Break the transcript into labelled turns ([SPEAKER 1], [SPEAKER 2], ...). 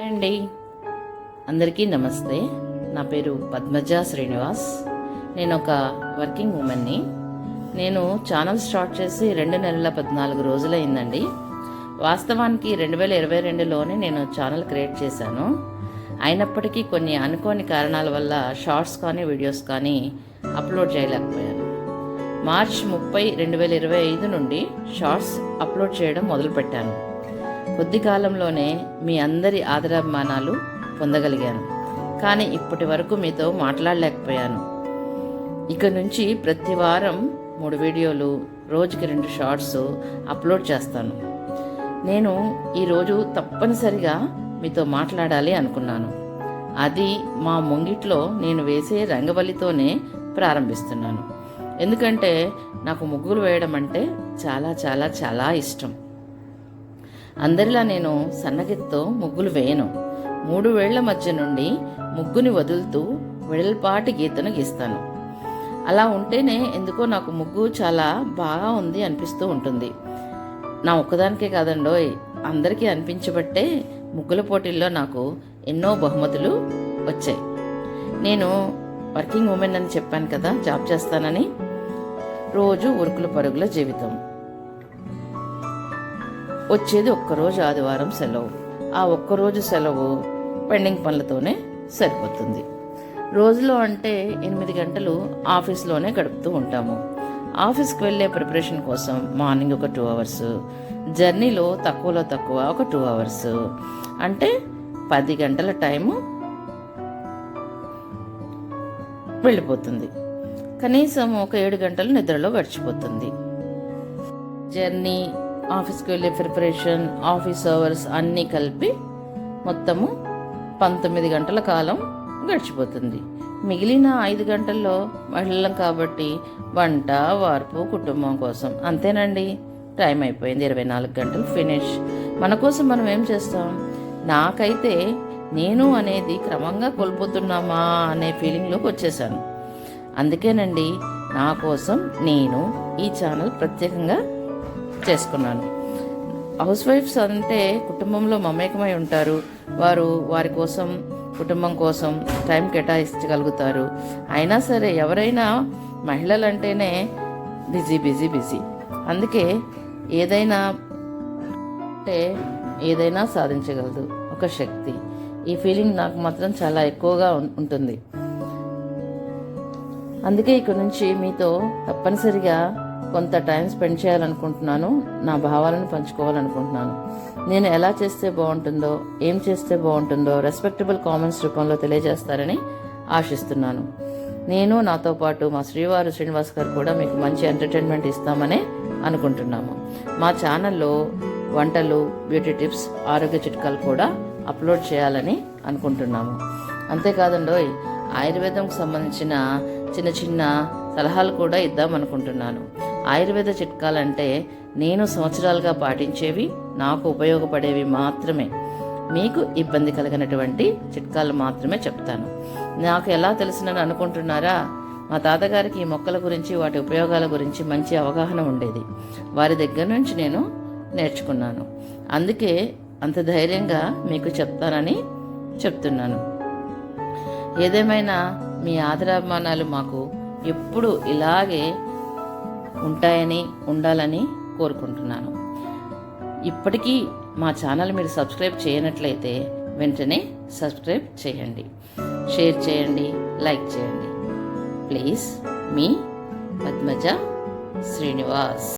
[SPEAKER 1] అండి. అందరికీ నమస్తే. నా పేరు పద్మజ శ్రీనివాస్. నేను ఒక వర్కింగ్ ఉమెన్ని. నేను ఛానల్ స్టార్ట్ చేసి రెండు నెలల పద్నాలుగు రోజులైందండి. వాస్తవానికి రెండు వేల ఇరవై రెండులోనే నేను ఛానల్ క్రియేట్ చేశాను. అయినప్పటికీ కొన్ని అనుకోని కారణాల వల్ల షార్ట్స్ కానీ వీడియోస్ కానీ అప్లోడ్ చేయలేకపోయాను. మార్చ్ ముప్పై రెండు వేల ఇరవై ఐదు నుండి షార్ట్స్ అప్లోడ్ చేయడం మొదలుపెట్టాను. కొద్ది కాలంలోనే మీ అందరి ఆదరాభిమానాలు పొందగలిగాను. కానీ ఇప్పటి వరకు మీతో మాట్లాడలేకపోయాను. ఇక నుంచి ప్రతి వారం మూడు వీడియోలు రోజుకి రెండు షార్ట్స్ అప్లోడ్ చేస్తాను. నేను ఈరోజు తప్పనిసరిగా మీతో మాట్లాడాలి అనుకున్నాను. అది మా ముంగిట్లో నేను వేసే రంగవల్లితోనే ప్రారంభిస్తున్నాను. ఎందుకంటే నాకు ముగ్గులు వేయడం అంటే చాలా చాలా చాలా ఇష్టం. అందరిలా నేను సన్నగిత్తో ముగ్గులు వేయను. మూడు వేళ్ళ మధ్య నుండి ముగ్గుని వదులుతూ వెడల్పాటి గీతను గీస్తాను. అలా ఉంటేనే ఎందుకో నాకు ముగ్గు చాలా బాగా ఉంది అనిపిస్తూ ఉంటుంది. నా ఒక్కదానికే కాదండోయ్ అందరికీ అనిపించబట్టే ముగ్గుల పోటీల్లో నాకు ఎన్నో బహుమతులు వచ్చాయి. నేను వర్కింగ్ ఉమెన్ అని చెప్పాను కదా జాబ్ చేస్తానని. రోజు ఉరుకుల పరుగుల జీవితం. వచ్చేది ఒక్కరోజు ఆదివారం సెలవు. ఆ ఒక్కరోజు సెలవు పెండింగ్ పనులతోనే సరిపోతుంది. రోజులో అంటే ఎనిమిది గంటలు ఆఫీస్లోనే గడుపుతూ ఉంటాము. ఆఫీస్కి వెళ్ళే ప్రిపరేషన్ కోసం మార్నింగ్ ఒక టూ అవర్స్ జర్నీలో తక్కువలో తక్కువ ఒక టూ అవర్స్. అంటే పది గంటల టైము వెళ్ళిపోతుంది. కనీసం ఒక ఏడు గంటలు నిద్రలో గడిచిపోతుంది. జర్నీ ఆఫీస్కి వెళ్ళే ప్రిపరేషన్ ఆఫీస్ అవర్స్ అన్నీ కలిపి మొత్తము పంతొమ్మిది గంటల కాలం గడిచిపోతుంది. మిగిలిన ఐదు గంటల్లో మహిళలం కాబట్టి వంట వార్పు కుటుంబం కోసం. అంతేనండి టైం అయిపోయింది ఇరవై నాలుగు గంటలు ఫినిష్. మన కోసం మనం ఏం చేస్తాం? నాకైతే నేను అనేది క్రమంగా కోల్పోతున్నామా అనే ఫీలింగ్లోకి వచ్చేసాను. అందుకేనండి నా కోసం నేను ఈ ఛానల్ ప్రత్యేకంగా చేసుకున్నాను. హౌస్ వైఫ్స్ అంటే కుటుంబంలో మమేకమై ఉంటారు. వారు వారి కోసం కుటుంబం కోసం టైం కేటాయించగలుగుతారు. అయినా సరే ఎవరైనా మహిళలు అంటేనే బిజీ బిజీ బిజీ. అందుకే ఏదైనా అంటే ఏదైనా సాధించగలదు. ఒక శక్తి. ఈ ఫీలింగ్ నాకు మాత్రం చాలా ఎక్కువగా ఉంటుంది. అందుకే ఇక్కడ నుంచి మీతో తప్పనిసరిగా కొంత టైం స్పెండ్ చేయాలనుకుంటున్నాను నా భావాలను పంచుకోవాలనుకుంటున్నాను. నేను ఎలా చేస్తే బాగుంటుందో ఏం చేస్తే బాగుంటుందో రెస్పెక్టబుల్ కామెంట్స్ రూపంలో తెలియజేస్తారని ఆశిస్తున్నాను. నేను నాతో పాటు మా శ్రీవారు శ్రీనివాస్ గారు కూడా మీకు మంచి ఎంటర్టైన్మెంట్ ఇస్తామని అనుకుంటున్నాము. మా ఛానల్లో వంటలు బ్యూటీ టిప్స్ ఆరోగ్య చిట్కాలు కూడా అప్లోడ్ చేయాలని అనుకుంటున్నాము. అంతేకాదండోయ్ ఆయుర్వేదంకు సంబంధించిన చిన్న చిన్న సలహాలు కూడా ఇద్దాం అనుకుంటున్నాను ఆయుర్వేద చిట్కాలంటే నేను సంవత్సరాలుగా పాటించేవి నాకు ఉపయోగపడేవి మాత్రమే. మీకు ఇబ్బంది కలిగినటువంటి చిట్కాలు మాత్రమే చెప్తాను. నాకు ఎలా తెలుసునని అనుకుంటున్నారా? మా తాతగారికి ఈ మొక్కల గురించి వాటి ఉపయోగాల గురించి మంచి అవగాహన ఉండేది. వారి దగ్గర నుంచి నేను నేర్చుకున్నాను. అందుకే అంత ధైర్యంగా మీకు చెప్తానని చెప్తున్నాను. ఏదేమైనా మీ ఆదరాభిమానాలు మాకు ఎప్పుడు ఇలాగే ఉంటాయని ఉండాలని కోరుకుంటున్నాను. ఇప్పటికీ మా ఛానల్ మీరు సబ్స్క్రైబ్ చేయనట్లయితే వెంటనే సబ్స్క్రైబ్ చేయండి. షేర్ చేయండి లైక్ చేయండి. ప్లీజ్ మీ పద్మజ శ్రీనివాస్.